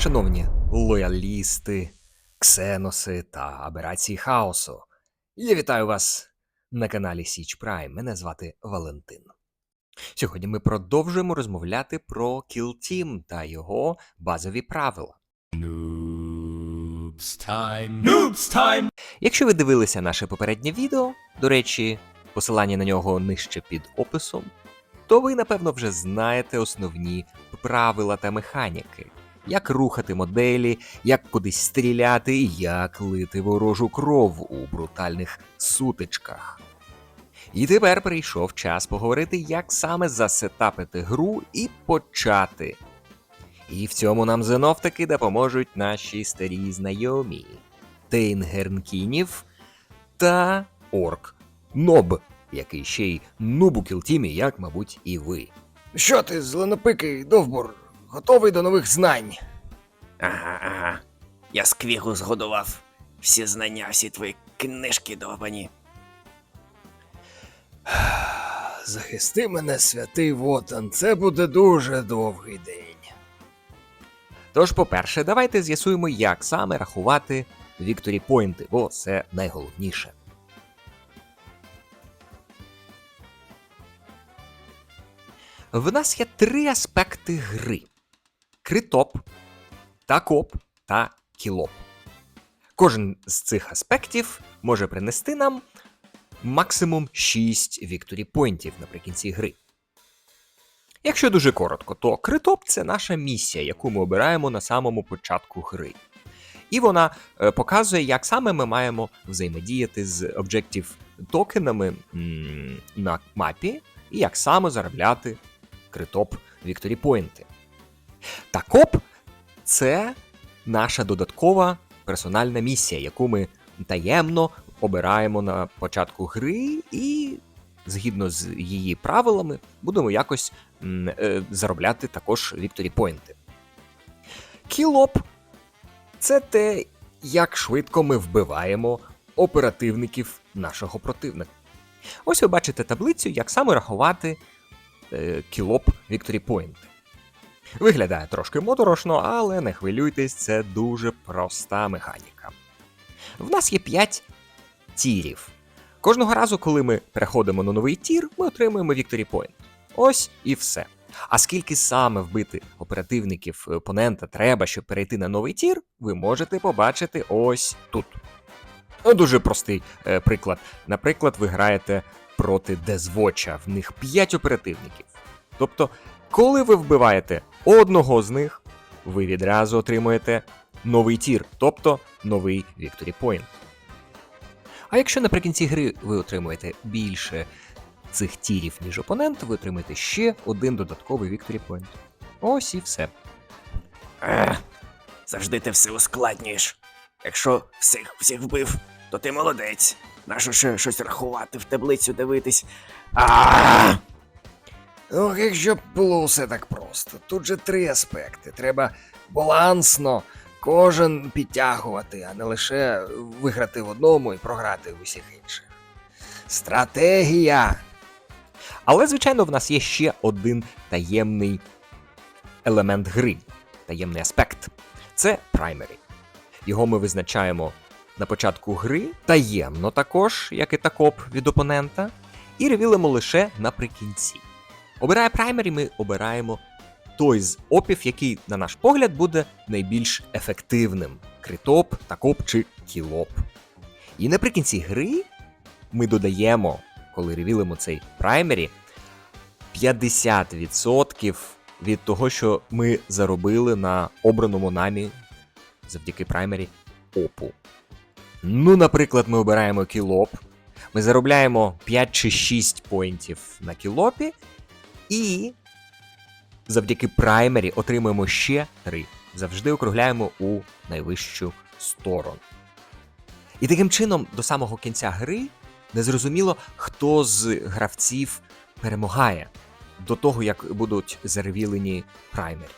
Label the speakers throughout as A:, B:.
A: Шановні лоялісти, ксеноси та аберації хаосу, я вітаю вас на каналі Січ Прайм. Мене звати Валентин. Сьогодні ми продовжуємо розмовляти про Kill Team та його базові правила.
B: Noobs time. Noobs time.
A: Якщо ви дивилися наше попереднє відео, до речі, посилання на нього нижче під описом, то ви, напевно, вже знаєте основні правила та механіки, як рухати моделі, як кудись стріляти як лити ворожу кров у брутальних сутичках. І тепер прийшов час поговорити, як саме засетапити гру і почати. І в цьому нам знов таки допоможуть наші старі знайомі. Тейнгернкінів та Орк Ноб, який ще й нуб у кілтімі, як, мабуть, і ви.
C: Що ти, зеленопикий довбур, готовий до нових знань?
D: Ага, ага. Я сквігу згодував. Всі знання, всі твої книжки довбані.
C: Захисти мене, святий Вотан, це буде дуже довгий день.
A: Тож, по-перше, давайте з'ясуємо, як саме рахувати Вікторі Пойнти, бо це найголовніше. В нас є три аспекти гри: критоп, такоп та кілоп. Кожен з цих аспектів може принести нам максимум 6 вікторі поінтів наприкінці гри. Якщо дуже коротко, то критоп це наша місія, яку ми обираємо на самому початку гри. І вона е, показує, як саме ми маємо взаємодіяти з Objective токенами на мапі, і як саме заробляти критоп Victory Point. Та коп це наша додаткова персональна місія, яку ми таємно обираємо на початку гри, і згідно з її правилами будемо якось е, заробляти також Victory Point. Кілоп це те, як швидко ми вбиваємо оперативників нашого противника. Ось ви бачите таблицю, як саме рахувати кілоп Victory Point. Виглядає трошки моторошно, але не хвилюйтесь, це дуже проста механіка. В нас є 5 тірів. Кожного разу, коли ми переходимо на новий тір, ми отримуємо Victory Point. Ось і все. А скільки саме вбити оперативників е, опонента треба, щоб перейти на новий тір, ви можете побачити ось тут. Ну, Дуже простий е, приклад. Наприклад, ви граєте проти Дезвоча, в них 5 оперативників. Тобто, коли ви вбиваєте одного з них, ви відразу отримуєте новий тір, тобто новий Victory Point. А якщо наприкінці гри ви отримуєте більше цих тірів, ніж опонент, ви отримаєте ще один додатковий Victory Point. Ось і все.
D: Ех, завжди ти все ускладнюєш. Якщо всіх всіх вбив, то ти молодець. Нащо ще щось рахувати, в таблицю дивитись. А!
C: Ох, якщо б було все так просто. Тут же три аспекти. Треба балансно кожен підтягувати, а не лише виграти в одному і програти в усіх інших. Стратегія!
A: Але, звичайно, в нас є ще один таємний елемент гри, таємний аспект. Це праймері. Його ми визначаємо на початку гри, таємно також, як і такоп від опонента, і ревілимо лише наприкінці. Обирає праймері, ми обираємо той з опів, який, на наш погляд, буде найбільш ефективним: критоп, такоп чи кілоп. І наприкінці гри ми додаємо, коли ревілимо цей праймері, 50% від того, що ми заробили на обраному нами завдяки праймері опу. Ну, наприклад, ми обираємо кілоп, ми заробляємо 5 чи 6 поінтів на кілопі, і завдяки праймері отримуємо ще 3. Завжди округляємо у найвищу сторону. І таким чином, до самого кінця гри незрозуміло, хто з гравців перемагає до того, як будуть заревілені праймері.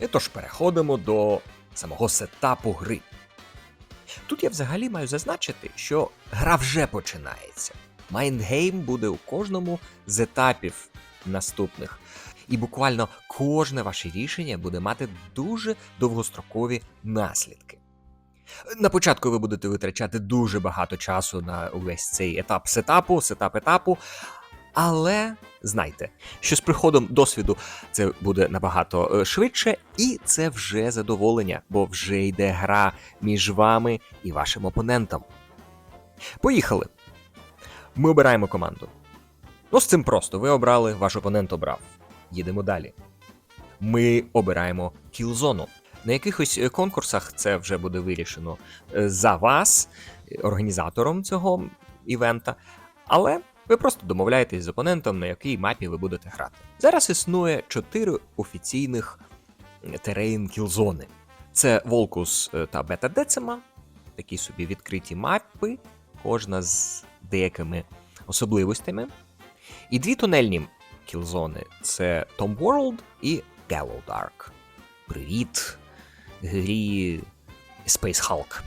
A: І тож переходимо до самого сетапу гри. Тут я взагалі маю зазначити, що гра вже починається. Майндгейм буде у кожному з етапів наступних. І буквально кожне ваше рішення буде мати дуже довгострокові наслідки. На початку ви будете витрачати дуже багато часу на увесь цей етап сетапу, сетап етапу. Але знайте, що з приходом досвіду це буде набагато е, швидше, і це вже задоволення, бо вже йде гра між вами і вашим опонентом. Поїхали. Ми обираємо команду. Ну, з цим просто. Ви обрали, ваш опонент обрав. Їдемо далі. Ми обираємо кілзону. На якихось е, конкурсах це вже буде вирішено е, за вас, е, організатором цього івента. Але ви просто домовляєтесь з опонентом, на якій мапі ви будете грати. Зараз існує чотири офіційних терейн кілзони. Це Волкус та Бета Децема, такі собі відкриті мапи, кожна з деякими особливостями. І дві тунельні кілзони це Tom World і Gallow Dark. Привіт, грі Space Hulk.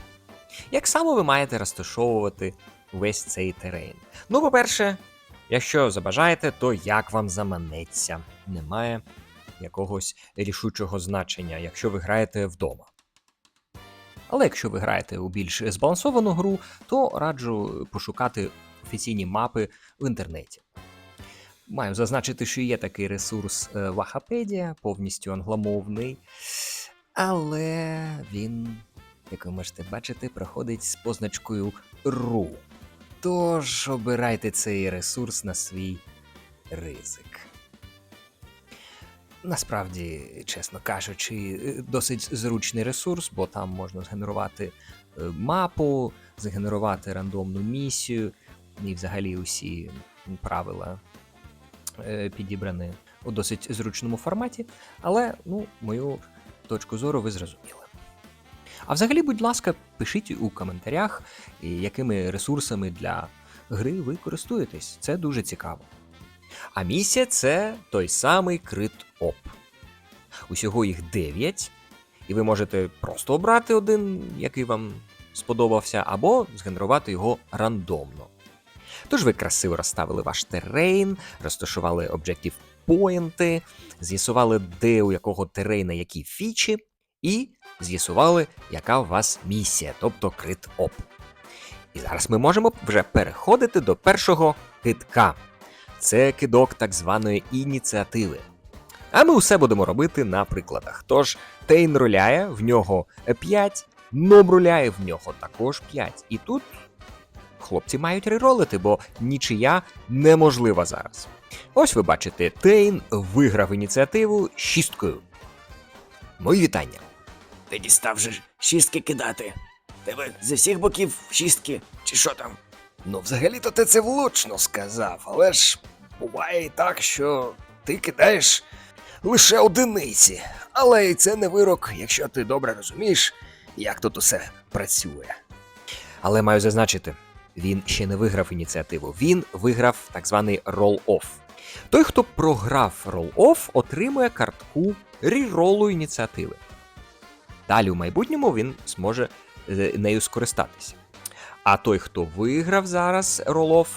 A: Як саме ви маєте розташовувати весь цей терен? Ну, по-перше, якщо забажаєте, то як вам заманеться. Немає якогось рішучого значення, якщо ви граєте вдома. Але якщо ви граєте у більш збалансовану гру, то раджу пошукати офіційні мапи в інтернеті. Маю зазначити, що є такий ресурс е, Вахапедія, повністю англомовний, але він, як ви можете бачити, проходить з позначкою RU. Тож обирайте цей ресурс на свій ризик. Насправді, чесно кажучи, е, досить зручний ресурс, бо там можна згенерувати е, мапу, згенерувати рандомну місію, і взагалі усі правила е, підібрані у досить зручному форматі. Але ну, мою точку зору ви зрозуміли. А взагалі, будь ласка, пишіть у коментарях, якими ресурсами для гри ви користуєтесь. Це дуже цікаво. А місія це той самий крит оп. Усього їх 9, і ви можете просто обрати один, який вам сподобався, або згенерувати його рандомно. Тож ви красиво розставили ваш терейн, розташували об'єктив поінти, з'ясували, де у якого терейна які фічі, і з'ясували, яка у вас місія, тобто крит оп. І зараз ми можемо вже переходити до першого китка. Це кидок так званої ініціативи. А ми усе будемо робити на прикладах. Тож Тейн руляє, в нього 5, Ном руляє, в нього також 5. І тут хлопці мають реролити, бо нічия неможлива зараз. Ось ви бачите, Тейн виграв ініціативу шісткою. Мої вітання.
D: Ти дістав же шістки кидати. Тебе зі всіх боків шістки, чи що там?
C: Ну, взагалі-то ти це влучно сказав, але ж буває і так, що ти кидаєш лише одиниці. Але і це не вирок, якщо ти добре розумієш, як тут усе працює.
A: Але маю зазначити, він ще не виграв ініціативу. Він виграв так званий roll-off. Той, хто програв roll-off, отримує картку реролу ініціативи. Далі у майбутньому він зможе е, нею скористатися. А той, хто виграв зараз roll-off,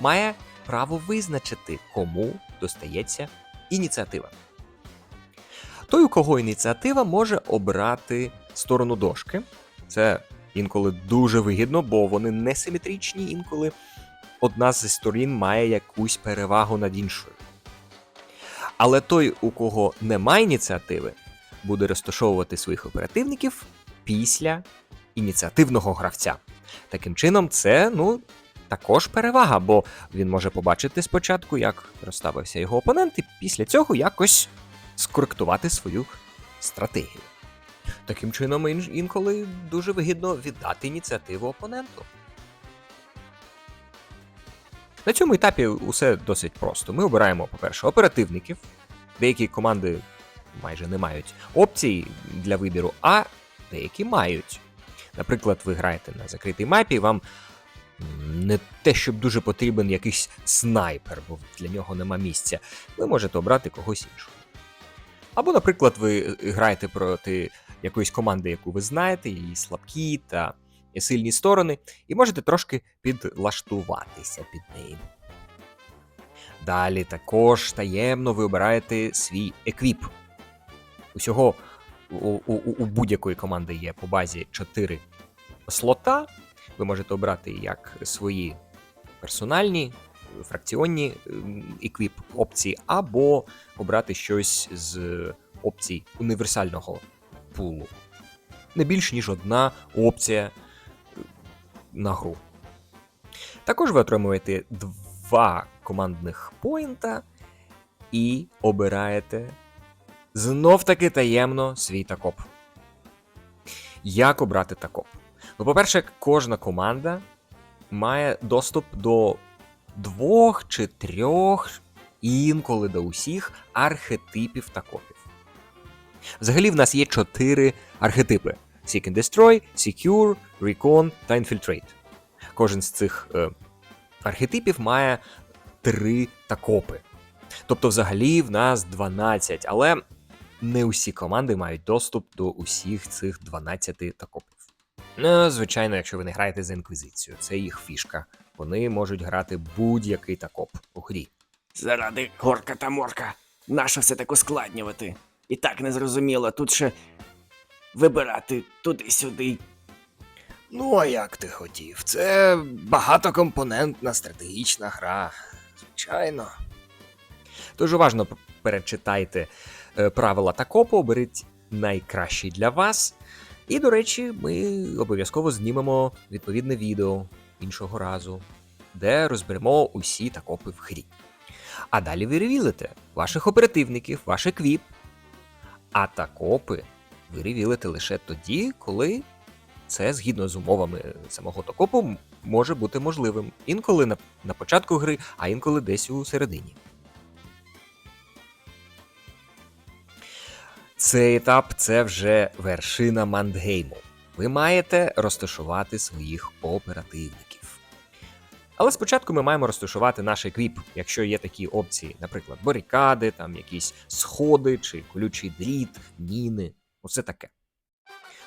A: має право визначити, кому достається ініціатива. Той, у кого ініціатива, може обрати сторону дошки. Це інколи дуже вигідно, бо вони несиметричні, інколи одна зі сторін має якусь перевагу над іншою. Але той, у кого немає ініціативи, буде розташовувати своїх оперативників після ініціативного гравця. Таким чином, це ну, також перевага, бо він може побачити спочатку, як розставився його опонент, і після цього якось скоректувати свою стратегію. Таким чином, інколи дуже вигідно віддати ініціативу опоненту. На цьому етапі усе досить просто. Ми обираємо, по-перше, оперативників. Деякі команди майже не мають опцій для вибіру, а деякі мають. Наприклад, ви граєте на закритій мапі, вам не те, щоб дуже потрібен якийсь снайпер, бо для нього нема місця. Ви можете обрати когось іншого. Або, наприклад, ви граєте проти якоїсь команди, яку ви знаєте, її слабкі та сильні сторони, і можете трошки підлаштуватися під неї. Далі також таємно ви обираєте свій еквіп. Усього у, у, у будь-якої команди є по базі 4 слота. Ви можете обрати як свої персональні, фракціонні ем, еквіп опції, або обрати щось з опцій універсального пулу. Не більш ніж одна опція е, на гру. Також ви отримуєте два командних поінта і обираєте знов таки таємно свій такоп. Як обрати такоп? Ну, по-перше, кожна команда має доступ до двох чи трьох, інколи до усіх архетипів такопів. Взагалі, в нас є чотири архетипи: Seek and Destroy, Secure, Recon та Infiltrate. Кожен з цих е, архетипів має три такопи. Тобто, взагалі, в нас 12, але не усі команди мають доступ до усіх цих 12 такопів. Ну, звичайно, якщо ви не граєте за інквізицію, це їх фішка. Вони можуть грати будь-який такоп у грі.
D: Заради горка та морка. Нащо все так ускладнювати? І так незрозуміло, тут ще вибирати туди-сюди.
C: Ну, а як ти хотів? Це багатокомпонентна стратегічна гра. Звичайно.
A: Тож уважно перечитайте е, правила такопу, оберіть найкращий для вас. І, до речі, ми обов'язково знімемо відповідне відео іншого разу, де розберемо усі такопи в грі. А далі ви ревілите ваших оперативників, ваш еквіп. А такопи ви ревілите лише тоді, коли це згідно з умовами самого такопу може бути можливим. Інколи на, на початку гри, а інколи десь у середині. Цей етап це вже вершина мандгейму. Ви маєте розташувати своїх оперативників. Але спочатку ми маємо розташувати наш еквіп, якщо є такі опції, наприклад, барикади, там якісь сходи чи колючий дріт, міни, усе таке.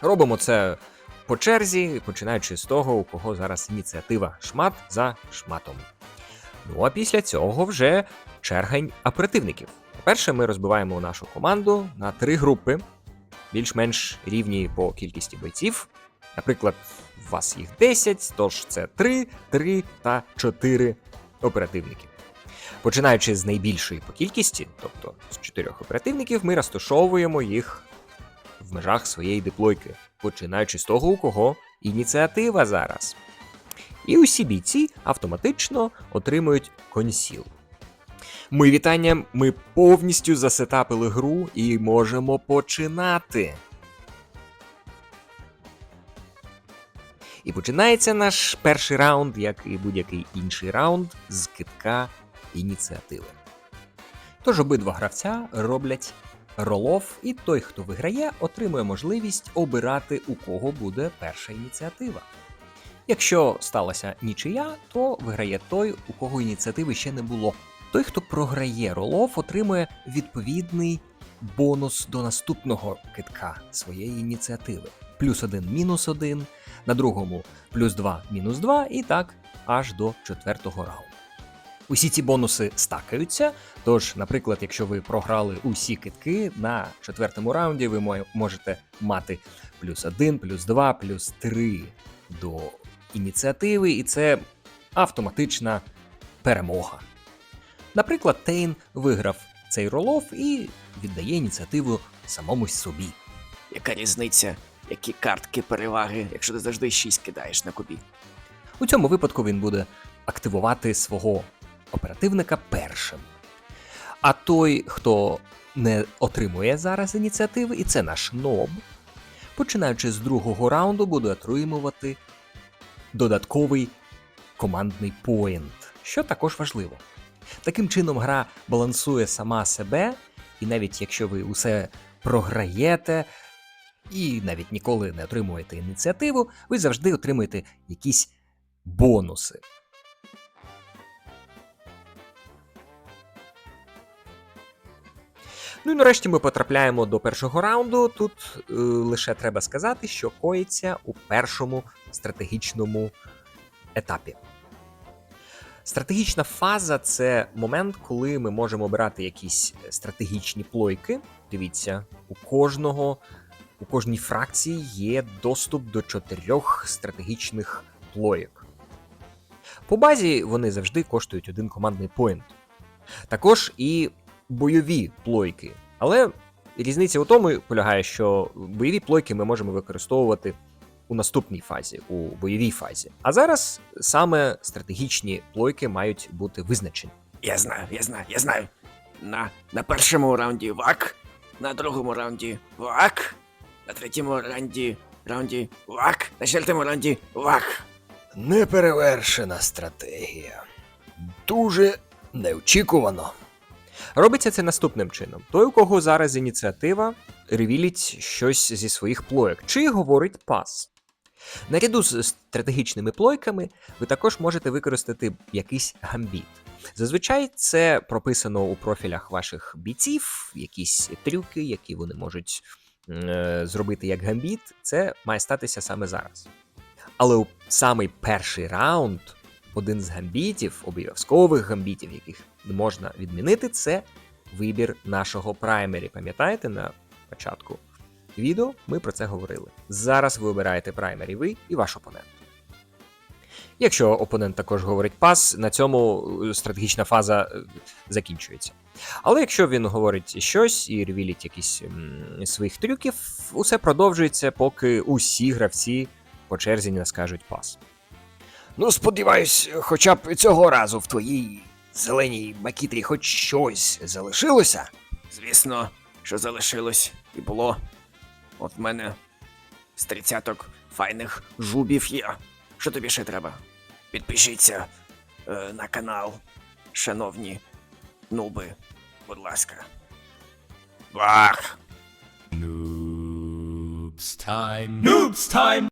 A: Робимо це по черзі, починаючи з того, у кого зараз ініціатива шмат за шматом. Ну а після цього вже чергань оперативників. По-перше, ми розбиваємо нашу команду на три групи, більш-менш рівні по кількості бойців. Наприклад, у вас їх 10, тож це 3, 3 та 4 оперативники. Починаючи з найбільшої по кількості, тобто з 4 оперативників, ми розташовуємо їх в межах своєї диплойки, починаючи з того, у кого ініціатива зараз. І усі бійці автоматично отримують консіл. Ми вітання, ми повністю засетапили гру і можемо починати. І починається наш перший раунд, як і будь-який інший раунд, з китка ініціативи. Тож обидва гравця роблять ролов, і той, хто виграє, отримує можливість обирати, у кого буде перша ініціатива. Якщо сталася нічия, то виграє той, у кого ініціативи ще не було. Той, хто програє ролов, отримує відповідний бонус до наступного китка своєї ініціативи. Плюс один, мінус один, на другому плюс 2, мінус 2, і так аж до четвертого раунду. Усі ці бонуси стакаються. Тож, наприклад, якщо ви програли усі китки на четвертому раунді, ви можете мати плюс 1, плюс 2, плюс 3 до ініціативи, і це автоматична перемога. Наприклад, Тейн виграв цей ролов і віддає ініціативу самому собі.
D: Яка різниця, які картки переваги, якщо ти завжди 6 кидаєш на кубі?
A: У цьому випадку він буде активувати свого оперативника першим. А той, хто не отримує зараз ініціативи, і це наш ноб, починаючи з другого раунду, буде отримувати додатковий командний поінт, що також важливо. Таким чином, гра балансує сама себе, і навіть якщо ви усе програєте і навіть ніколи не отримуєте ініціативу, ви завжди отримуєте якісь бонуси. Ну і нарешті ми потрапляємо до першого раунду. Тут е, лише треба сказати, що коїться у першому стратегічному етапі. Стратегічна фаза це момент, коли ми можемо обирати якісь стратегічні плойки. Дивіться, у кожного, у кожній фракції є доступ до чотирьох стратегічних плойок. По базі вони завжди коштують один командний поінт. Також і бойові плойки. Але різниця у тому полягає, що бойові плойки ми можемо використовувати у наступній фазі, у бойовій фазі. А зараз саме стратегічні плойки мають бути визначені.
D: Я знаю, я знаю, я знаю. На, на першому раунді вак, на другому раунді вак, на третьому раунді раунді вак, на четвертому раунді вак.
C: Неперевершена стратегія. Дуже неочікувано.
A: Робиться це наступним чином: той, у кого зараз ініціатива, ревілить щось зі своїх плойок, чи говорить пас. Наряду з стратегічними плойками ви також можете використати якийсь гамбіт. Зазвичай це прописано у профілях ваших бійців, якісь трюки, які вони можуть е, зробити як гамбіт. Це має статися саме зараз. Але у самий перший раунд один з гамбітів, обов'язкових гамбітів, яких не можна відмінити, це вибір нашого праймері. Пам'ятаєте, на початку відео ми про це говорили. Зараз ви обираєте праймері ви і ваш опонент. Якщо опонент також говорить пас, на цьому е, стратегічна фаза е, закінчується. Але якщо він говорить щось і ревілить якісь своїх трюків, усе продовжується, поки усі гравці по черзі не скажуть пас.
C: Ну, сподіваюсь, хоча б цього разу в твоїй зеленій макітрі хоч щось залишилося.
D: Звісно, що залишилось і було. От в мене з тридцяток файних жубів є. Що тобі ще треба? Підпишіться е, на канал, шановні нуби, будь ласка. Бах!
B: Noobs time. Noobs time.